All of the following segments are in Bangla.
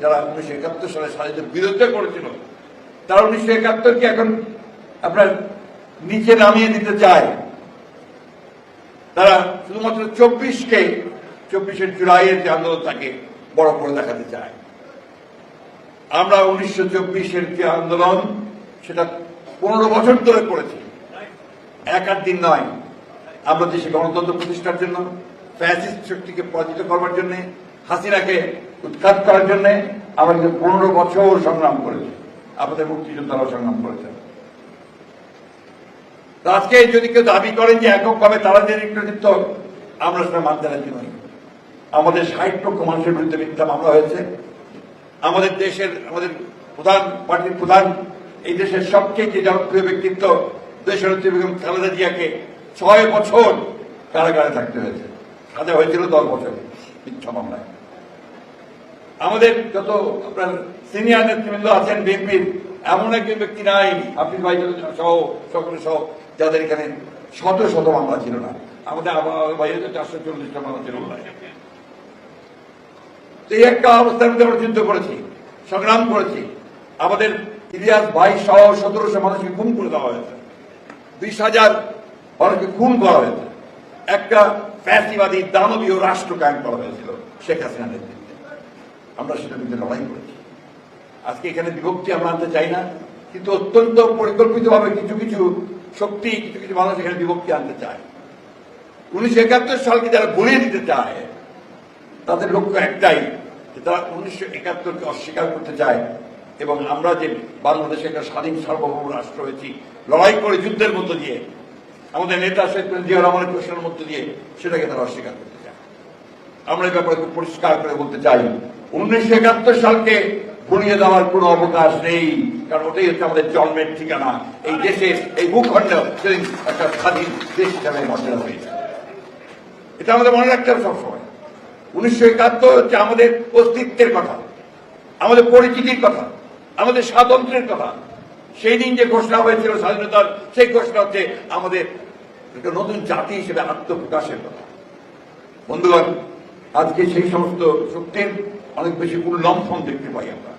যারা উনিশশো একাত্তর সালে স্বাধীনতার বিরুদ্ধে করেছিল তারা উনিশশো একাত্তরকে এখন আপনার নিচে নামিয়ে দিতে চায় তারা শুধুমাত্র চব্বিশকে চব্বিশের জুলাইয়ের যে আন্দোলন তাকে বড় করে দেখাতে চায়। আমরা উনিশশো চব্বিশের যে আন্দোলন, সেটা পনেরো বছর ধরে করেছি। এক আট দিন নয়। আমরা দেশে গণতন্ত্র প্রতিষ্ঠার জন্য, ফ্যাসিস্ট শক্তিকে পরাজিত করবার জন্য হাসিনাকে উৎখাত করার জন্য আমাদের পনেরো বছর সংগ্রাম করেছে। আমাদের মুক্তিযোদ্ধারাও সংগ্রাম করেছেন তো আজকে যদি কেউ দাবি করেন যে এককভাবে তারা যে নেতৃত্ব, আমরা সেটা মানতে রাজি নই। আমাদের ষাট লক্ষ মানুষের বিরুদ্ধে মিথ্যা মামলা হয়েছে। আমাদের দেশের, আমাদের প্রধান পার্টির প্রধান, এই দেশের সবচেয়ে যে জনপ্রিয় ব্যক্তিত্ব দেশের বেগম খালেদা জিয়াকে ছয় বছর কারাগারে থাকতে হয়েছে। সাজা হয়েছিল দশ বছর, মিথ্যা মামলায়। আমাদের যত আপনার সিনিয়র নেতৃবৃন্দ আছেন, বিএনপির, এমন একজন ব্যক্তি নাই, হাফিজ ভাই সহ, সকলে সহ, যাদের এখানে শত শত মামলা ছিল না। আমাদের ভাইয়ের চারশো চল্লিশটা মামলা ছিল এই একটা অবস্থার মধ্যে আমরা যুদ্ধ করেছি, সংগ্রাম করেছি। আমাদের ইতিহাস ভাই সহ সতেরোশো মানুষকে খুন করে দেওয়া হয়েছে। বিশ হাজার মানুষকে খুন করা হয়েছে। একটা ফ্যাসিবাদী দানবীয় রাষ্ট্র কায়েম করা হয়েছিল শেখ হাসিনা নেতৃত্বে। আমরা সেটা বিরুদ্ধে লড়াই করেছি। আজকে এখানে বিভক্তি আমরা আনতে চাই না, কিন্তু অত্যন্ত পরিকল্পিতভাবে কিছু কিছু শক্তি, কিছু কিছু মানুষ এখানে বিভক্তি আনতে চায়। উনিশশো একাত্তর সালকে যারা ভুলিয়ে দিতে চায়, তাদের লক্ষ্য একটাই, যে তারা উনিশশো একাত্তরকে অস্বীকার করতে চায়। এবং আমরা যে বাংলাদেশে একটা স্বাধীন সার্বভৌম রাষ্ট্র হয়েছি, লড়াই করে যুদ্ধের মধ্য দিয়ে, আমাদের নেতা শেখ জিয়া রহমানের প্রশ্নের মধ্য দিয়ে সেটাকে তারা অস্বীকার করতে আমরা এই ব্যাপারে খুব পরিষ্কার করে বলতে চাই। উনিশশো একাত্তর সালকে ভুলিয়ে দেওয়ার কোনো অবকাশ নেই, কারণ ওটাই হচ্ছে আমাদের জন্মের ঠিকানা। এই দেশের এই ভূখণ্ড সেদিন একটা স্বাধীন দেশ হিসাবে মর্যাদা হয়েছে। এটা আমাদের মনে রাখতে হবে সবসময়। উনিশশো একাত্তর হচ্ছে আমাদের অস্তিত্বের কথা, আমাদের পরিচিতির কথা, আমাদের স্বাতন্ত্রের কথা। সেই দিন যে ঘোষণা হয়েছিল স্বাধীনতার, সেই ঘোষণা হচ্ছে আমাদের একটা নতুন জাতি হিসেবে আত্মপ্রকাশের কথা। বন্ধুগণ আজকে সেই সমস্ত শক্তির অনেক বেশি উল্লম্ফন দেখতে পাই আমরা।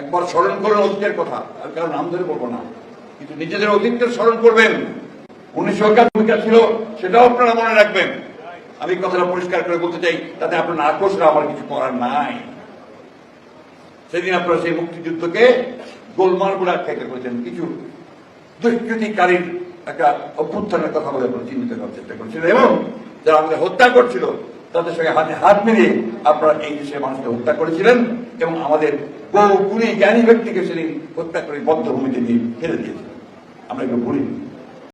একবার স্মরণ করুন অতীতের কথা, আর কারও নাম ধরে বলব না, কিন্তু নিজেদের অতীতকে স্মরণ করবেন। উনিশশো ভূমিকা ছিল, সেটাও আপনারা মনে রাখবেন। আমি কথাটা পরিষ্কার করে বলতে চাই, তাতে আপনার নাকশরা আমার কিছু করার নাই। সেদিন আপনারা সেই মুক্তিযুদ্ধকে গোলমাল বলে আখ্যায়িত করেছেন। কিছু দুষ্কৃতিকারীর একটা অভ্যুত্থানের কথা বলে চিহ্নিত করার চেষ্টা করেছিলেন, এবং যারা আমাদের হত্যা করছিল তাদের সঙ্গে হাতে হাত মিলিয়ে আপনারা এই দেশের মানুষকে হত্যা করেছিলেন এবং আমাদের বহু গুণী জ্ঞানী ব্যক্তিকে সেদিন হত্যা করে বদ্ধভূমিতে ফেলে দিয়েছিলেন। আমরা এগুলো ভুলিনি।